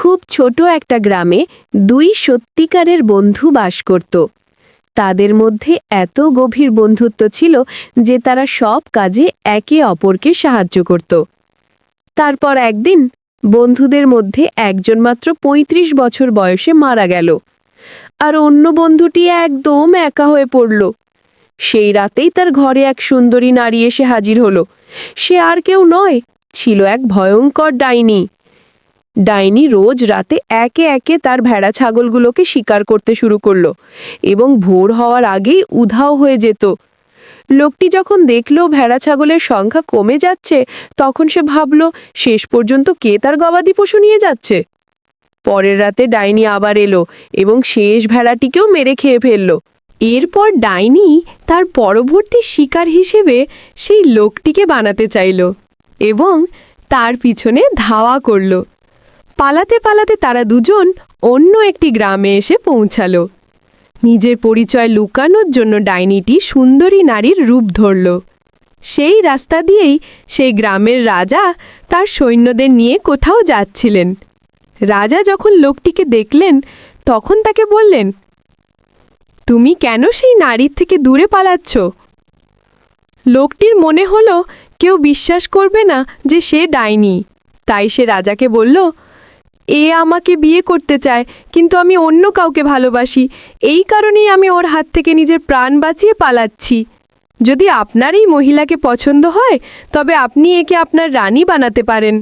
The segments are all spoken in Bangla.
খুব ছোট একটা গ্রামে দুই সত্যিকারের বন্ধু বাস করত। তাদের মধ্যে এত গভীর বন্ধুত্ব ছিল যে তারা সব কাজে একে অপরকে সাহায্য করত। তারপর একদিন বন্ধুদের মধ্যে একজন মাত্র ৩৫ বছর বয়সে মারা গেল। আর অন্য বন্ধুটি একদম একা হয়ে পড়ল। সেই রাতেই তার ঘরে এক সুন্দরী নারী এসে হাজির হলো। সে আর কেউ নয়, ছিল এক ভয়ঙ্কর ডাইনি। ডাইনি রোজ রাতে একে একে তার ভেড়া ছাগলগুলোকে শিকার করতে শুরু করল এবং ভোর হওয়ার আগেই উধাও হয়ে যেত। লোকটি যখন দেখল ভেড়া ছাগলের সংখ্যা কমে যাচ্ছে, তখন সে ভাবল, শেষ পর্যন্ত কে তার গবাদি পশু নিয়ে যাচ্ছে? পরের রাতে ডাইনি আবার এলো এবং শেষ ভেড়াটিকেও মেরে খেয়ে ফেলল। এরপর ডাইনি তার পরবর্তী শিকার হিসেবে সেই লোকটিকে বানাতে চাইল এবং তার পিছনে ধাওয়া করল। পালাতে পালাতে তারা দুজন অন্য একটি গ্রামে এসে পৌঁছালো। নিজের পরিচয় লুকানোর জন্য ডাইনিটি সুন্দরী নারীর রূপ ধরল। সেই রাস্তা দিয়েই সেই গ্রামের রাজা তার সৈন্যদের নিয়ে কোথাও যাচ্ছিলেন। রাজা যখন লোকটিকে দেখলেন, তখন তাকে বললেন, তুমি কেন সেই নারীর থেকে দূরে পালাচ্ছ? লোকটির মনে হলো, কেউ বিশ্বাস করবে না যে সে ডাইনি। তাই সে রাজাকে বলল এ আমাকে বিয়ে করতে চায়, কিন্তু আমি অন্য কাউকে ভালোবাসি। এই কারণেই আমি ওর হাত থেকে নিজের প্রাণ বাঁচিয়ে পালাচ্ছি। যদি আপনার এই মহিলাকে পছন্দ হয়, তবে আপনি একে আপনার রানী বানাতে পারেন।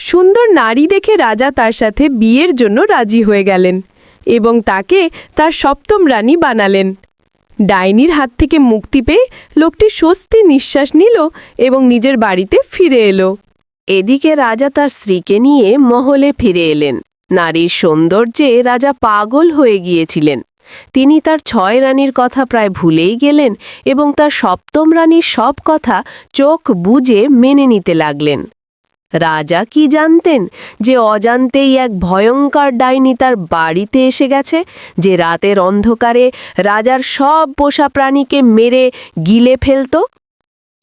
সুন্দর নারী দেখে রাজা তার সাথে বিয়ের জন্য রাজি হয়ে গেলেন এবং তাকে তার সপ্তম রানী বানালেন। ডাইনির হাত থেকে মুক্তি পেয়ে লোকটি স্বস্তি নিঃশ্বাস নিল এবং নিজের বাড়িতে ফিরে এলো। এদিকে রাজা তার স্ত্রীকে নিয়ে মহলে ফিরে এলেন। নারীর সৌন্দর্যে রাজা পাগল হয়ে গিয়েছিলেন। তিনি তার ছয় রানীর কথা প্রায় ভুলেই গেলেন এবং তার সপ্তম রানীর সব কথা চোখ বুজে মেনে নিতে লাগলেন। রাজা কি জানতেন যে অজান্তেই এক ভয়ঙ্কর ডাইনি তার বাড়িতে এসে গেছে, যে রাতের অন্ধকারে রাজার সব পোষা প্রাণীকে মেরে গিলে ফেলত?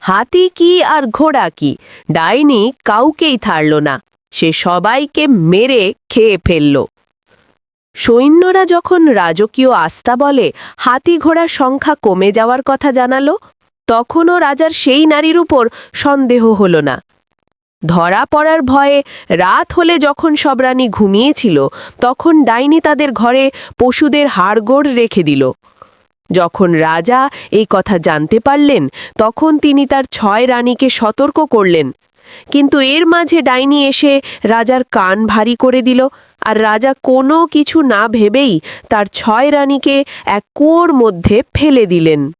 হাতি কি আর ঘোড়া কি? ডাইনি কাউকেই থারল না। সে সবাইকে মেরে খেয়ে ফেলল। সৈন্যরা যখন রাজকীয় আস্থা বলে হাতি ঘোড়ার সংখ্যা কমে যাওয়ার কথা জানালো, তখনও রাজার সেই নারীর উপর সন্দেহ হল না। ধরা পড়ার ভয়ে রাত হলে যখন সব রানী ঘুমিয়েছিল, তখন ডাইনি তাদের ঘরে পশুদের হাড়গোড় রেখে দিল। যখন রাজা এই কথা জানতে পারলেন, তখন তিনি তার ছয় রানীকে সতর্ক করলেন। কিন্তু এর মাঝে ডাইনি এসে রাজার কান ভারী করে দিল, আর রাজা কোনো কিছু না ভেবেই তার ছয় রানীকে এক কুয়োর মধ্যে ফেলে দিলেন।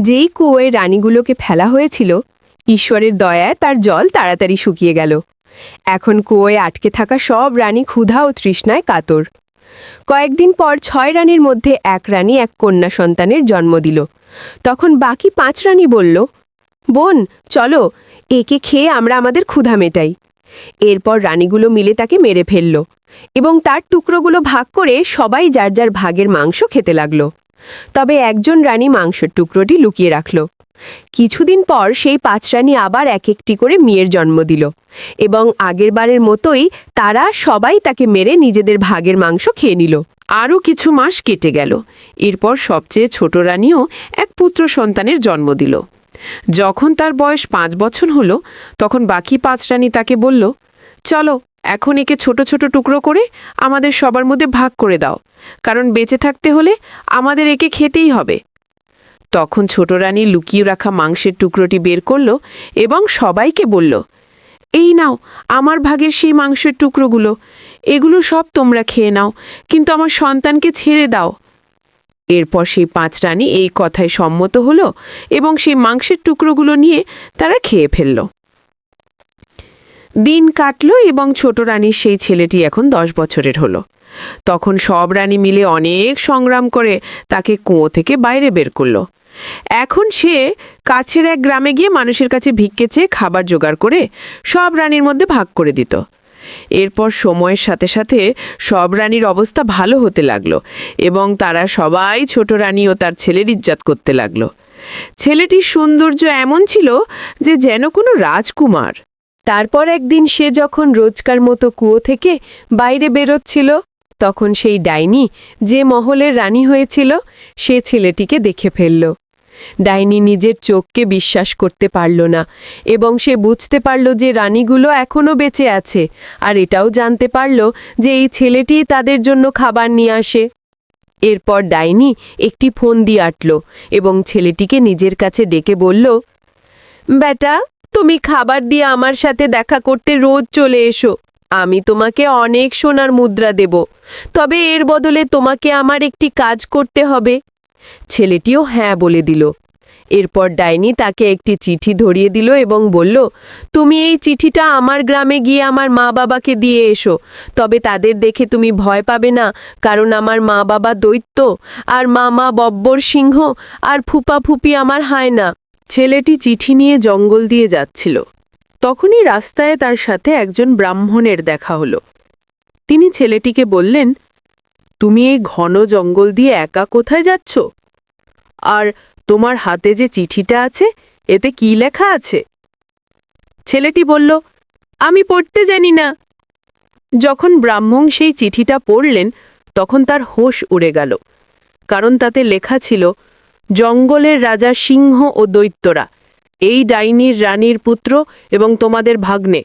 যেই কুয়োয় রানীগুলোকে ফেলা হয়েছিল, ঈশ্বরের দয়ায় তার জল তাড়াতাড়ি শুকিয়ে গেল। এখন কুয়োয় আটকে থাকা সব রানী ক্ষুধা ও তৃষ্ণায় কাতর। কয়েকদিন পর ছয় রানীর মধ্যে এক রানী এক কন্যা সন্তানের জন্ম দিল। তখন বাকি পাঁচ রানী বলল, বোন, চলো, একে খেয়ে আমরা আমাদের ক্ষুধা মেটাই। এরপর রানীগুলো মিলে তাকে মেরে ফেলল এবং তার টুকরোগুলো ভাগ করে সবাই যার যার ভাগের মাংস খেতে লাগল। তবে একজন রানী মাংসের টুকরোটি লুকিয়ে রাখল। কিছুদিন পর সেই পাঁচ রানী আবার এক একটি করে মেয়ের জন্ম দিল। এবং আগেরবারের মতোই তারা সবাই তাকে মেরে নিজেদের ভাগের মাংস খেয়ে নিল। আরও কিছু মাস কেটে গেল। এরপর সবচেয়ে ছোট রানীও এক পুত্র সন্তানের জন্ম দিল। যখন তার বয়স পাঁচ বছর হলো, তখন বাকি পাঁচ রানী তাকে বলল, চলো, এখন একে ছোট ছোট টুকরো করে আমাদের সবার মধ্যে ভাগ করে দাও। কারণ বেঁচে থাকতে হলে আমাদের একে খেতেই হবে। তখন ছোট রানী লুকিয়ে রাখা মাংসের টুকরোটি বের করল এবং সবাইকে বলল, এই নাও, আমার ভাগের সেই মাংসের টুকরোগুলো। এগুলো সব তোমরা খেয়ে নাও, কিন্তু আমার সন্তানকে ছেড়ে দাও। এরপর সেই পাঁচ রানী এই কথায় সম্মত হলো এবং সেই মাংসের টুকরোগুলো নিয়ে তারা খেয়ে ফেলল। দিন কাটল এবং ছোট রানীর সেই ছেলেটি এখন দশ বছরের হলো। তখন সব রানী মিলে অনেক সংগ্রাম করে তাকে কুয়ো থেকে বাইরে বের করল। এখন সে কাছের এক গ্রামে গিয়ে মানুষের কাছে ভিক্ষে চেয়ে খাবার জোগাড় করে সব রানীর মধ্যে ভাগ করে দিত। এরপর সময়ের সাথে সাথে সব রানীর অবস্থা ভালো হতে লাগল এবং তারা সবাই ছোট রানী ও তার ছেলের ইজ্জাত করতে লাগল। ছেলেটির সৌন্দর্য এমন ছিল যে যেন কোনো রাজকুমার তারপর একদিন সে যখন রোজকার মতো কুয়ো থেকে বাইরে বেরোচ্ছিল, তখন সেই ডাইনি যে মহলের রানী হয়েছিল, সে ছেলেটিকে দেখে ফেলল। ডাইনি নিজের চোখকে বিশ্বাস করতে পারল না এবং সে বুঝতে পারল যে রানীগুলো এখনও বেঁচে আছে আর এটাও জানতে পারল যে এই ছেলেটি তাদের জন্য খাবার নিয়ে আসে। এরপর ডাইনি একটি ফোন দিয়ে আটল এবং ছেলেটিকে নিজের কাছে ডেকে বলল, বেটা তুমি খাবার দিয়ে আমার সাথে দেখা করতে রোজ চলে এসো। আমি তোমাকে অনেক সোনার মুদ্রা দেব। তবে এর বদলে তোমাকে আমার একটি কাজ করতে হবে। ছেলেটিও হ্যাঁ বলে দিল। এরপর ডাইনি তাকে একটি চিঠি ধরিয়ে দিল এবং বলল, তুমি এই চিঠিটা আমার গ্রামে গিয়ে আমার মা বাবাকে দিয়ে এসো। তবে তাদের দেখে তুমি ভয় পাবে না, কারণ আমার মা বাবা দৈত্য, আর মামা বব্বর সিংহ, আর ফুপা ফুপি আমার হয় না ছেলেটি চিঠি নিয়ে জঙ্গল দিয়ে যাচ্ছিল। তখনই রাস্তায় তার সাথে একজন ব্রাহ্মণের দেখা হলো। তিনি ছেলেটিকে বললেন, তুমি এই ঘন জঙ্গল দিয়ে একা কোথায় যাচ্ছ? আর তোমার হাতে যে চিঠিটা আছে, এতে কি লেখা আছে? ছেলেটি বলল, আমি পড়তে জানি না। যখন ব্রাহ্মণ সেই চিঠিটা পড়লেন, তখন তার হোশ উড়ে গেল, কারণ তাতে লেখা ছিল জঙ্গলের রাজা সিংহ ও দৈত্যরা, এই ডাইনির রানীর পুত্র এবং তোমাদের ভাগ্নে,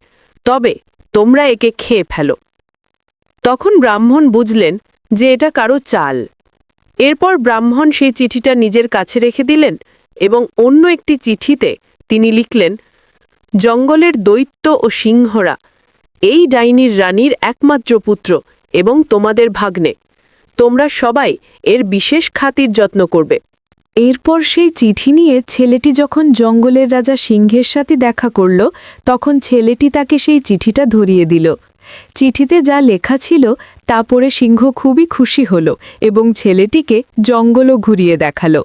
তবে তোমরা একে খেয়ে ফেলো। তখন ব্রাহ্মণ বুঝলেন যে এটা কারও চাল। এরপর ব্রাহ্মণ সেই চিঠিটা নিজের কাছে রেখে দিলেন এবং অন্য একটি চিঠিতে তিনি লিখলেন, জঙ্গলের দৈত্য ও সিংহরা, এই ডাইনির রানীর একমাত্র পুত্র এবং তোমাদের ভাগ্নে, তোমরা সবাই এর বিশেষ খাতির যত্ন করবে। এরপর সেই চিঠি নিয়ে ছেলেটি যখন জঙ্গলের রাজা সিংহের সাথে দেখা করল, তখন ছেলেটি তাকে সেই চিঠিটা ধরিয়ে দিল। চিঠিতে যা লেখা ছিল, তা পড়ে সিংহ খুবই খুশি হল এবং ছেলেটিকে জঙ্গলও ঘুরিয়ে দেখাল।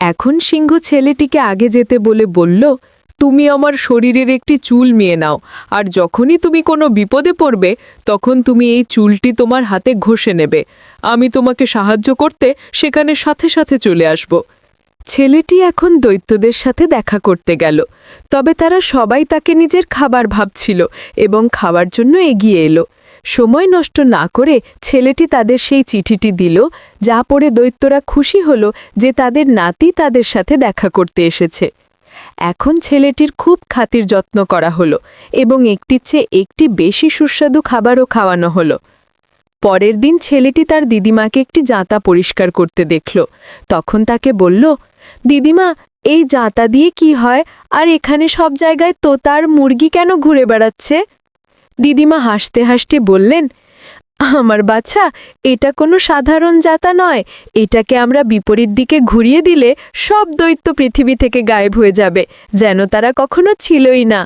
এখন সিংহ ছেলেটিকে আগে যেতে বলে বলল, তুমি আমার শরীরের একটি চুল নিয়ে নাও, আর যখনই তুমি কোনো বিপদে পড়বে, তখন তুমি এই চুলটি তোমার হাতে ঘষে নেবে। আমি তোমাকে সাহায্য করতে সেখানে সাথে সাথে চলে আসব। ছেলেটি এখন দৈত্যদের সাথে দেখা করতে গেল। তবে তারা সবাই তাকে নিজের খাবার ভাবছিল এবং খাওয়ার জন্য এগিয়ে এলো। সময় নষ্ট না করে ছেলেটি তাদের সেই চিঠিটি দিল, যা পড়ে দৈত্যরা খুশি হল যে তাদের নাতি তাদের সাথে দেখা করতে এসেছে। এখন ছেলেটির খুব খাতির যত্ন করা হলো এবং একটির চেয়ে একটি বেশি সুস্বাদু খাবারও খাওয়ানো হলো। পরের দিন ছেলেটি তার দিদিমাকে একটি জাঁতা পরিষ্কার করতে দেখল। তখন তাকে বলল দিদিমা, এই জাঁতা দিয়ে কি হয়? আর এখানে সব জায়গায় তোতার মুরগি কেন ঘুরে বেড়াচ্ছে? দিদিমা হাসতে হাসতে বললেন, আমার বাচ্চা এটা কোনো সাধারণ জাতা নয়। এটাকে আমরা বিপরীত দিকে ঘুরিয়ে দিলে সব দৈত্য পৃথিবী থেকে গায়েব হয়ে যাবে, যেন তারা কখনো ছিলই না।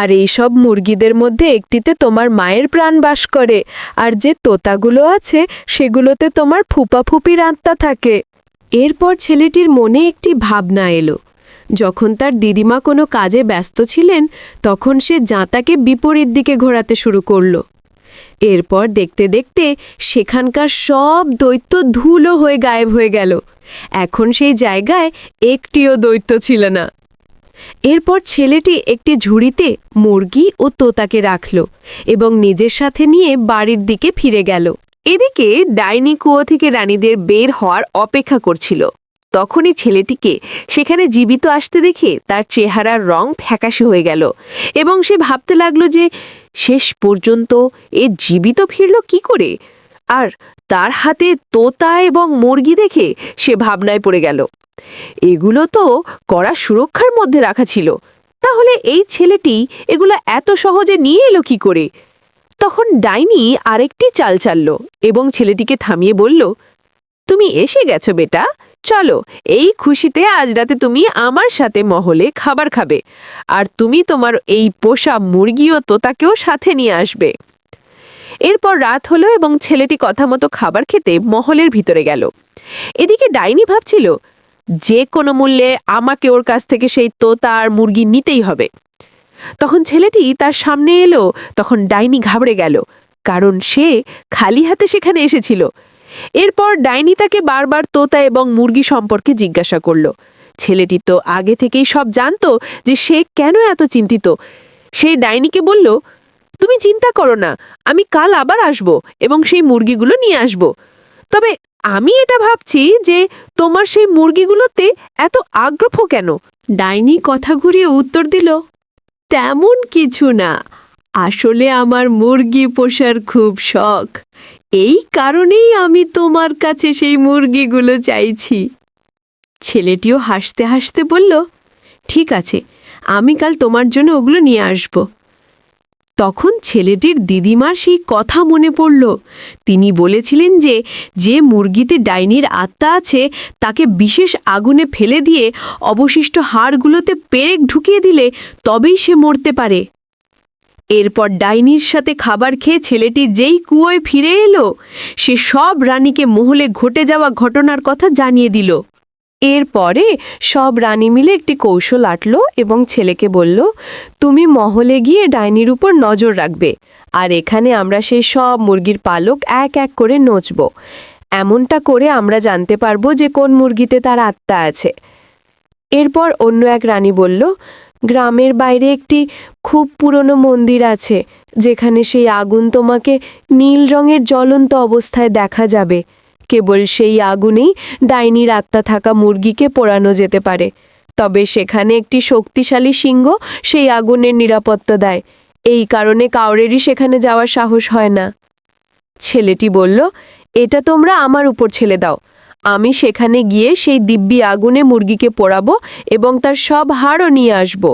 আর এই সব মুরগিদের মধ্যে একটিতে তোমার মায়ের প্রাণ বাস করে, আর যে তোতাগুলো আছে, সেগুলোতে তোমার ফুপা ফুপির আত্মা থাকে। এরপর ছেলেটির মনে একটি ভাবনা এলো। যখন তার দিদিমা কোনো কাজে ব্যস্ত ছিলেন, তখন সে জাঁতাকে বিপরীত দিকে ঘোরাতে শুরু করল। এরপর দেখতে দেখতে সেখানকার সব দৈত্য ধুলো হয়ে গায়েব হয়ে গেল। এখন সেই জায়গায় একটিও দৈত্য ছিল না। এরপর ছেলেটি একটি ঝুড়িতে মুরগি ও তোতাকে রাখল এবং নিজের সাথে নিয়ে বাড়ির দিকে ফিরে গেল। এদিকে ডাইনি কুয়ো থেকে রানীদের বের হওয়ার অপেক্ষা করছিল। তখনই ছেলেটিকে সেখানে জীবিত আসতে দেখে তার চেহারার রং ফ্যাকাশে হয়ে গেল এবং সে ভাবতে লাগল যে শেষ পর্যন্ত এ জীবিত ফিরল কি করে? আর তার হাতে তোতা এবং মুরগি দেখে সে ভাবনায় পড়ে গেল। এগুলো তো কড়া সুরক্ষার মধ্যে রাখা ছিল। তাহলে এই ছেলেটি এগুলো এত সহজে নিয়ে এলো কি করে? তখন ডাইনি আরেকটি চাল চালল এবং ছেলেটিকে থামিয়ে বলল, তুমি এসে গেছো বেটা, চলো, এই খুশিতে আজ রাতে তুমি আমার সাথে মহলে খাবার খাবে আর তুমি তোমার এই পোষা মুরগি ও তোতাকেও সাথে নিয়ে আসবে এরপর রাত হলো এবং ছেলেটি কথা মতো খাবার খেতে মহলের ভিতরে গেল। এদিকে ডাইনি ভাবছিল, যে কোনো মূল্যে আমাকে ওর কাছ থেকে সেই তোতা আর মুরগি নিতেই হবে। তখন ছেলেটি তার সামনে এলো, তখন ডাইনি ঘাবড়ে গেল, কারণ সে খালি হাতে সেখানে এসেছিল। এরপর ডাইনি তাকে বারবার তোতা এবং মুরগি সম্পর্কে জিজ্ঞাসা করল। ছেলেটি তো আগে থেকেই সব জানতো যে সে কেন এত চিন্তিত। সেই ডাইনিকে বলল, তুমি চিন্তা করো না, আমি কাল আবার আসব এবং সেই মুরগিগুলো নিয়ে আসব। তবে আমি এটা ভাবছি যে তোমার সেই মুরগিগুলোতে এত আগ্রহ কেন? ডাইনি কথা ঘুরিয়ে উত্তর দিল তেমন কিছু না। আসলে আমার মুরগি পোষার খুব শখ। এই কারণেই আমি তোমার কাছে সেই মুরগিগুলো চাইছি। ছেলেটিও হাসতে হাসতে বলল, ঠিক আছে, আমি কাল তোমার জন্য ওগুলো নিয়ে আসব। তখন ছেলেটির দিদিমার সেই কথা মনে পড়ল। তিনি বলেছিলেন যে যে মুরগিতে ডাইনির আত্মা আছে, তাকে বিশেষ আগুনে ফেলে দিয়ে অবশিষ্ট হাড়গুলোতে পেরেক ঢুকিয়ে দিলে তবেই সে মরতে পারে। এরপর ডাইনির সাথে খাবার খেয়ে ছেলেটি যেই কুয়োয় ফিরে এলো, সে সব রানীকে মহলে ঘটে যাওয়া ঘটনার কথা জানিয়ে দিল। এরপরে সব রানী মিলে একটি কৌশল আটলো এবং ছেলেকে বলল, তুমি মহলে গিয়ে ডাইনির উপর নজর রাখবে, আর এখানে আমরা সেই সব মুরগির পালক এক এক করে নচব। এমনটা করে আমরা জানতে পারব যে কোন মুরগিতে তার আত্মা আছে। এরপর অন্য এক রানী বলল, গ্রামের বাইরে একটি খুব পুরনো মন্দির আছে, যেখানে সেই আগুন তোমাকে নীল রঙের জ্বলন্ত অবস্থায় দেখা যাবে। কেবল সেই আগুনেই ডাইনির আত্মা থাকা মুরগিকে পোড়ানো যেতে পারে। তবে সেখানে একটি শক্তিশালী সিংহ সেই আগুনের নিরাপত্তা দেয়। এই কারণে কাউরেরই সেখানে যাওয়ার সাহস হয় না। ছেলেটি বলল, এটা তোমরা আমার উপর ছেলে দাও। আমি সেখানে গিয়ে সেই দিব্যি আগুনে মুরগিকে পোড়াবো এবং তার সব হাড়ও নিয়ে আসব।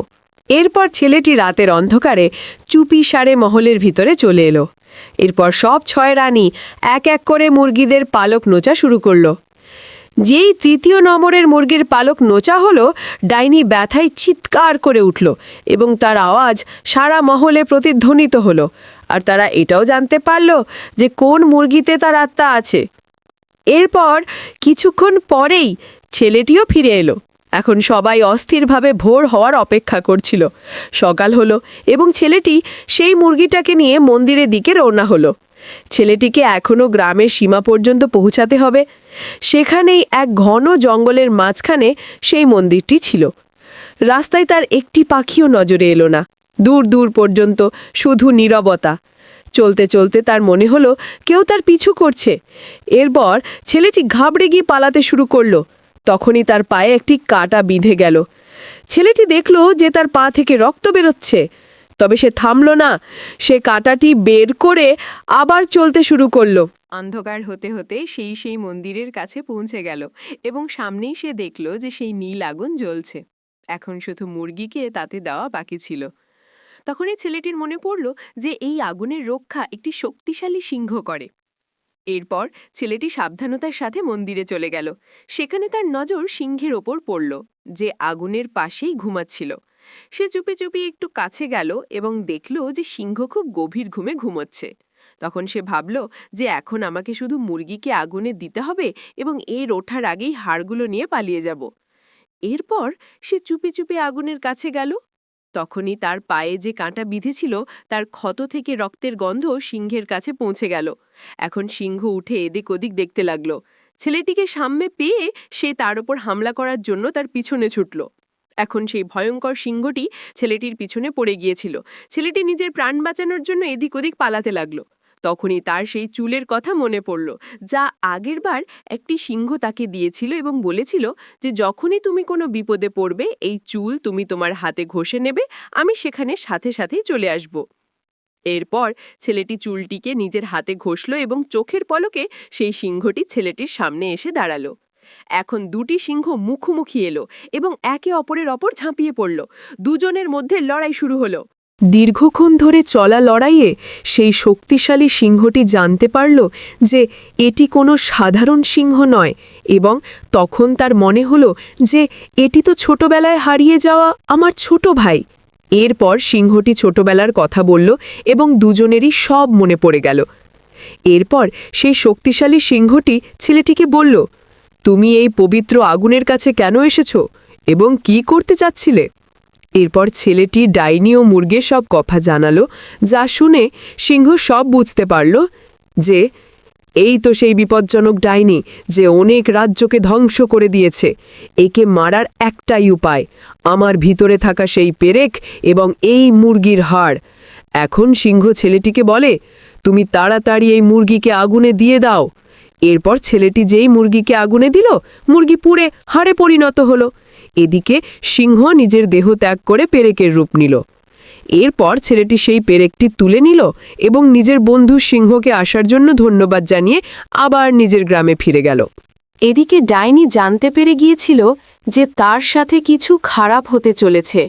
এরপর ছেলেটি রাতের অন্ধকারে চুপি সারে মহলের ভিতরে চলে এলো। এরপর সব ছয় রানী এক এক করে মুরগিদের পালক নোচা শুরু করল। যেই তৃতীয় নম্বরের মুরগির পালক নোচা হলো, ডাইনি ব্যথায় চিৎকার করে উঠল এবং তার আওয়াজ সারা মহলে প্রতিধ্বনিত হলো। আর তারা এটাও জানতে পারল যে কোন মুরগিতে তার আত্মা আছে। এরপর কিছুক্ষণ পরেই ছেলেটিও ফিরে এলো। এখন সবাই অস্থিরভাবে ভোর হওয়ার অপেক্ষা করছিল। সকাল হলো এবং ছেলেটি সেই মুরগিটাকে নিয়ে মন্দিরের দিকে রওনা হলো। ছেলেটিকে এখনও গ্রামের সীমা পর্যন্ত পৌঁছাতে হবে। সেখানেই এক ঘন জঙ্গলের মাঝখানে সেই মন্দিরটি ছিল। রাস্তায় তার একটি পাখিও নজরে এলো না। দূর দূর পর্যন্ত শুধু নীরবতা। চলতে চলতে তার মনে হলো কেউ তার পিছু করছে। এরপর ছেলেটি ঘাবড়ে গিয়ে পালাতে শুরু করল। তখনই তার পায়ে একটি কাঁটা বিঁধে গেল। ছেলেটি দেখল যে তার পা থেকে রক্ত বেরোচ্ছে। তবে সে থামল না। সে কাঁটাটি বের করে আবার চলতে শুরু করল। অন্ধকার হতে হতে সেই সেই মন্দিরের কাছে পৌঁছে গেল এবং সামনেই সে দেখল যে সেই নীল আগুন জ্বলছে। এখন শুধু মুরগিকে তাতে দেওয়া বাকি ছিল। তখনই ছেলেটির মনে পড়ল যে এই আগুনের রক্ষা একটি শক্তিশালী সিংহ করে। এরপর ছেলেটি সাবধানতার সাথে মন্দিরে চলে গেল। সেখানে তার নজর সিংহের ওপর পড়ল, যে আগুনের পাশেই ঘুমাচ্ছিল। সে চুপি চুপি একটু কাছে গেল এবং দেখল যে সিংহ খুব গভীর ঘুমে ঘুমোচ্ছে। তখন সে ভাবল যে এখন আমাকে শুধু মুরগিকে আগুনে দিতে হবে এবং এর ওঠার আগেই হাড়গুলো নিয়ে পালিয়ে যাব। এরপর সে চুপি চুপি আগুনের কাছে গেল তখনই তার পায়ে যে কাঁটা বিঁধেছিল, তার ক্ষত থেকে রক্তের গন্ধ সিংহের কাছে পৌঁছে গেল। এখন সিংহ উঠে এদিক ওদিক দেখতে লাগল। ছেলেটিকে সামনে পেয়ে সে তার ওপর হামলা করার জন্য তার পিছনে ছুটল। এখন সেই ভয়ঙ্কর সিংহটি ছেলেটির পিছনে পড়ে গিয়েছিল। ছেলেটি নিজের প্রাণ বাঁচানোর জন্য এদিক ওদিক পালাতে লাগল। তখনই তার সেই চুলের কথা মনে পড়ল, যা আগেরবার একটি সিংহ তাকে দিয়েছিল এবং বলেছিল যে, যখনই তুমি কোনো বিপদে পড়বে, এই চুল তুমি তোমার হাতে ঘষে নেবে, আমি সেখানে সাথে সাথেই চলে আসব। এরপর ছেলেটি চুলটিকে নিজের হাতে ঘষল এবং চোখের পলকে সেই সিংহটি ছেলেটির সামনে এসে দাঁড়াল। এখন দুটি সিংহ মুখোমুখি এলো এবং একে অপরের অপর ঝাঁপিয়ে পড়ল। দুজনের মধ্যে লড়াই শুরু হলো। দীর্ঘক্ষণ ধরে চলা লড়াইয়ে সেই শক্তিশালী সিংহটি জানতে পারল যে এটি কোনো সাধারণ সিংহ নয় এবং তখন তার মনে হলো যে এটি তো ছোটবেলায় হারিয়ে যাওয়া আমার ছোট ভাই। এরপর সিংহটি ছোটবেলার কথা বলল এবং দুজনেরই সব মনে পড়ে গেল। এরপর সেই শক্তিশালী সিংহটি ছেলেটিকে বলল, তুমি এই পবিত্র আগুনের কাছে কেন এসেছ এবং কি করতে চাচ্ছিলে? এরপর ছেলেটি ডাইনি ও মুরগের সব কথা জানালো, যা শুনে সিংহ সব বুঝতে পারল যে এই তো সেই বিপজ্জনক ডাইনি যে অনেক রাজ্যকে ধ্বংস করে দিয়েছে। একে মারার একটাই উপায়, আমার ভিতরে থাকা সেই পেরেক এবং এই মুরগির হাড়। এখন সিংহ ছেলেটিকে বলে, তুমি তাড়াতাড়ি এই মুরগিকে আগুনে দিয়ে দাও। এরপর ছেলেটি যেই মুরগিকে আগুনে দিল, মুরগি পুড়ে হাড়ে পরিণত হলো। এদিকে সিংহ নিজের দেহ ত্যাগ করে পেরেকের রূপ নিল। এরপর ছেলেটি সেই পেরেকটি তুলে নিল এবং নিজের বন্ধু সিংহকে আসার জন্য ধন্যবাদ জানিয়ে আবার নিজের গ্রামে ফিরে গেল। এদিকে ডাইনি জানতে পেরে গিয়েছিল যে তার সাথে কিছু খারাপ হতে চলেছে।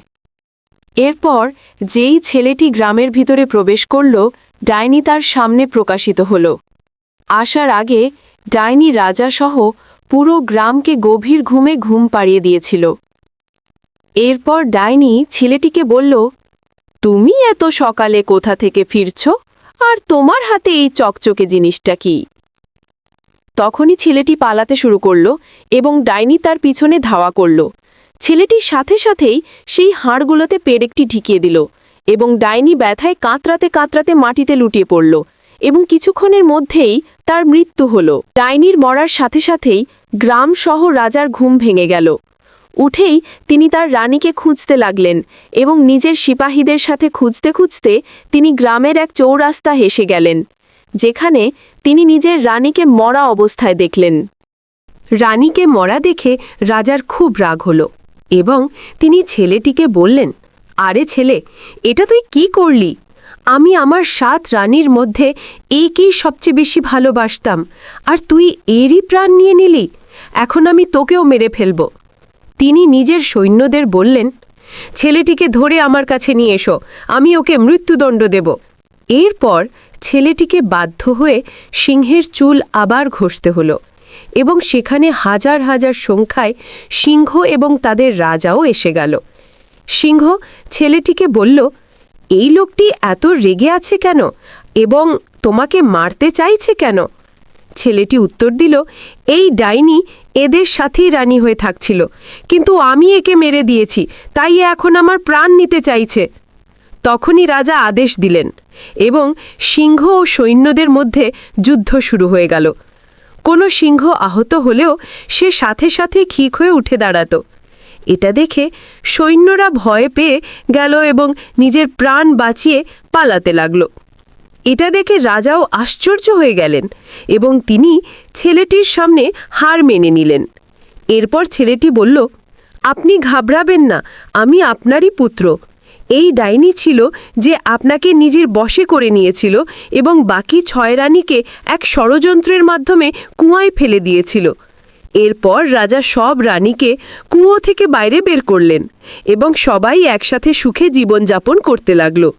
এরপর যেই ছেলেটি গ্রামের ভিতরে প্রবেশ করল, ডাইনি তার সামনে প্রকাশিত হল। আসার আগে ডাইনি রাজাসহ পুরো গ্রামকে গভীর ঘুমে ঘুম পাড়িয়ে দিয়েছিল। এরপর ডাইনি ছেলেটিকে বলল, তুমি এত সকালে কোথা থেকে ফিরছ? আর তোমার হাতে এই চকচকে জিনিসটা কি? তখনই ছেলেটি পালাতে শুরু করল এবং ডাইনি তার পিছনে ধাওয়া করল। ছেলেটির সাথে সাথেই সেই হাড়গুলোতে পেরেকটি ঢিকিয়ে দিল এবং ডাইনি ব্যথায় কাঁতরাতে কাঁতরাতে মাটিতে লুটিয়ে পড়ল। এবং কিছুক্ষণের মধ্যেই তার মৃত্যু হল। ডাইনির মরার সাথে সাথেই গ্রাম সহ রাজার ঘুম ভেঙে গেল। উঠেই তিনি তার রানীকে খুঁজতে লাগলেন এবং নিজের সিপাহীদের সাথে খুঁজতে খুঁজতে তিনি গ্রামের এক চৌরাস্তা হেসে গেলেন, যেখানে তিনি নিজের রানীকে মরা অবস্থায় দেখলেন। রানীকে মরা দেখে রাজার খুব রাগ হল এবং তিনি ছেলেটিকে বললেন, আরে ছেলে, এটা তুই কি করলি? আমি আমার সাত রানীর মধ্যে একেই সবচেয়ে বেশি ভালোবাসতাম। আর তুই এরই প্রাণ নিয়ে নিলি? এখন আমি তোকেও মেরে ফেলব। তিনি নিজের সৈন্যদের বললেন, ছেলেটিকে ধরে আমার কাছে নিয়ে এসো, আমি ওকে মৃত্যুদণ্ড দেব। এরপর ছেলেটিকে বাধ্য হয়ে সিংহের চুল আবার ঘষতে হলো এবং সেখানে হাজার হাজার সংখ্যায় সিংহ এবং তাদের রাজাও এসে গেল। সিংহ ছেলেটিকে বলল এই লোকটি এত রেগে আছে কেন? এবং তোমাকে মারতে চাইছে কেন? ছেলেটি উত্তর দিল, এই ডাইনি এদের সাথেই রানী হয়ে থাকছিল। কিন্তু আমি একে মেরে দিয়েছি, তাই এখন আমার প্রাণ নিতে চাইছে। তখনই রাজা আদেশ দিলেন এবং সিংহ ও সৈন্যদের মধ্যে যুদ্ধ শুরু হয়ে গেল। কোনো সিংহ আহত হলেও সে সাথে সাথে ঠিক হয়ে উঠে দাঁড়াতো। এটা দেখে সৈন্যরা ভয় পেয়ে গেল এবং নিজের প্রাণ বাঁচিয়ে পালাতে লাগল। এটা দেখে রাজাও আশ্চর্য হয়ে গেলেন এবং তিনি ছেলেটির সামনে হার মেনে নিলেন। এরপর ছেলেটি বলল, আপনি ঘাবড়াবেন না, আমি আপনারই পুত্র। এই ডাইনি ছিল যে আপনাকে নিজের বশে করে নিয়েছিল এবং বাকি ছয় রানীকে এক ষড়যন্ত্রের মাধ্যমে কুয়ায় ফেলে দিয়েছিল। এরপর রাজা সব রানীকে কুয়ো থেকে বাইরে বের করলেন এবং সবাই একসাথে সুখে জীবনযাপন করতে লাগল।